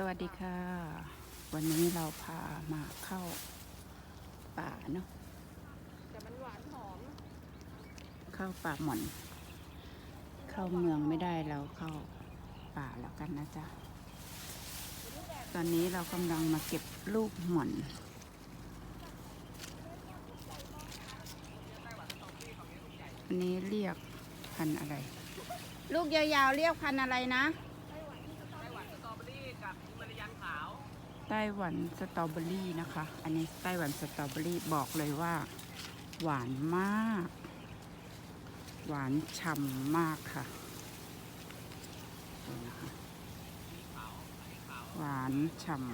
สวัสดีค่ะ วันนี้เราพามาเข้าป่าเนาะแต่มันหวานหอม เข้าป่าหม่อน เข้าเมืองไม่ได้เราเข้าป่าแล้วกันนะจ๊ะ ตอนนี้เรากำลังมาเก็บลูกหม่อน อันนี้เรียกพันธุ์อะไร ลูกยาวๆเรียกพันธุ์อะไรนะ ไต้หวันสตรอเบอรี่นะคะ อันนี้ไต้หวันสตรอเบอรี่บอกเลยว่า หวานมาก หวานฉ่ำมากค่ะ หวานฉ่ำ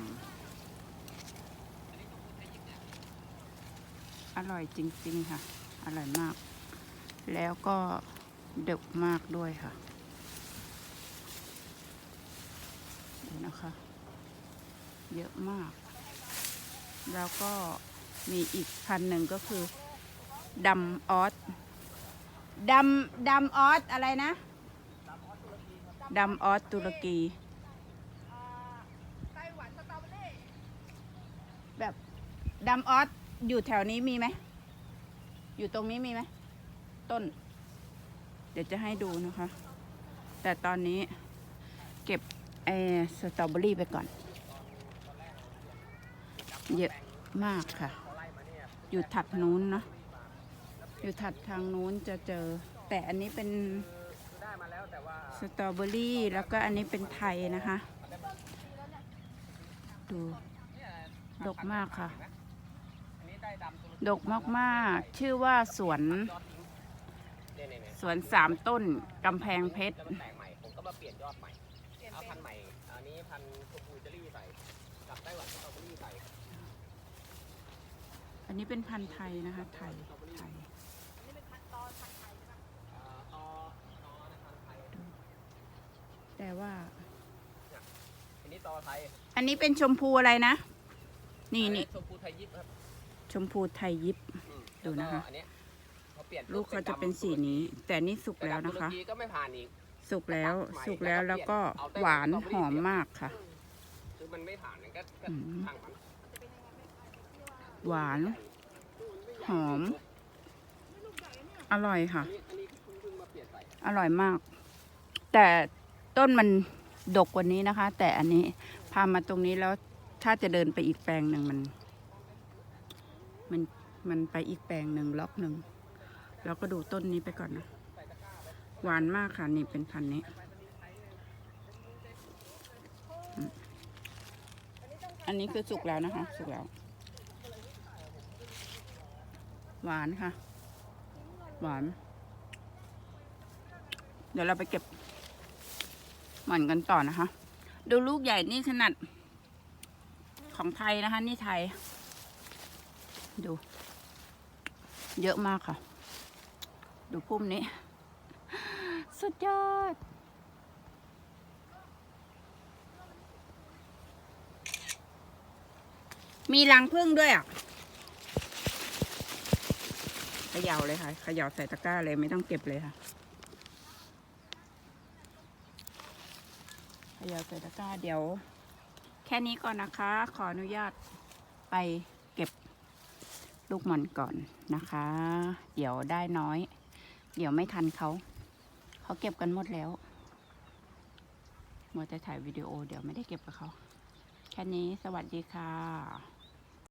อร่อยจริง ๆ ค่ะ อร่อยมาก แล้วก็ดึกมากด้วยค่ะดูนะคะ เยอะมาก แล้วก็มีอีกพันหนึ่งก็คือดำออสดำดำออสอะไรนะดำออสตุรกีแบบดำออสอยู่แถวนี้มีไหม อยู่ตรงนี้มีไหม ต้น เดี๋ยวจะให้ดูนะคะ แต่ตอนนี้เก็บไอ้สตรอเบอรี่ไปก่อน เยอะมากค่ะ อยู่ถัดนู้นเนาะอยู่ถัดทางนู้นจะเจอ แต่อันนี้เป็นสตรอเบอรี่แล้วก็อันนี้เป็นไทยนะคะ ดูดกมากค่ะ ดกมากๆ ชื่อว่าสวน สวนสามต้นกำแพงเพชร นนี้เป็นพันธุ์ไทยนะคะไทยไทยเอ่อตอตอนะพันธุ์ไทยแต่ว่า อันนี้ตอไทยอันนี้เป็นชมพูอะไรนะ นี่นี่ชมพูไทยยิปครับชมพูไทยยิบอืมดูนะคะแล้วก็อันเนี้ยเขาเปลี่ยนลูกเขาจะเป็นสีนี้ แต่นี่สุกแต่แล้วดำตุนะรคะกีก็ไม่ผ่านอีกสุกแล้วสุกแล้วแล้วก็หวานหอมมากค่ะ คือมันไม่ผ่านมันก็ก็อืมช่างมัน หวาน หอม อร่อยค่ะ อร่อยมาก แต่ต้นมันดกกว่านี้นะคะ แต่อันนี้พามาตรงนี้แล้วถ้าจะเดินไปอีกแปลงหนึ่งมัน มันมันไปอีกแปลงหนึ่งล็อกหนึ่งเราก็ดูต้นนี้ไปก่อนนะ หวานมากค่ะ นี่เป็นพันธุ์นี้ อันนี้คือสุกแล้วนะคะ สุกแล้ว หวานค่ะ หวาน เดี๋ยวเราไปเก็บหม่อนกันต่อนะคะ ดูลูกใหญ่นี่ขนาดของไทยนะคะ นี่ไทย ดู เยอะมากค่ะ ดูพุ่มนี้ สุดยอดมีรังพึ่งด้วยอะ ขย่าเลยค่ะเขย่าใส่ตะกร้าเลยไม่ต้องเก็บเลยค่ะเขย่าใส่ตะกร้าเดี๋ยว แค่นี้ก่อนนะคะ ขออนุญาตไปเก็บลูกหม่อนก่อนนะคะ เดี๋ยวได้น้อย เดี๋ยวไม่ทันเขาเขาเก็บกันหมดแล้วมัวแต่ถ่ายวิดีโอเดี๋ยวไม่ได้เก็บกับเขาแค่นี้สวัสดีค่ะ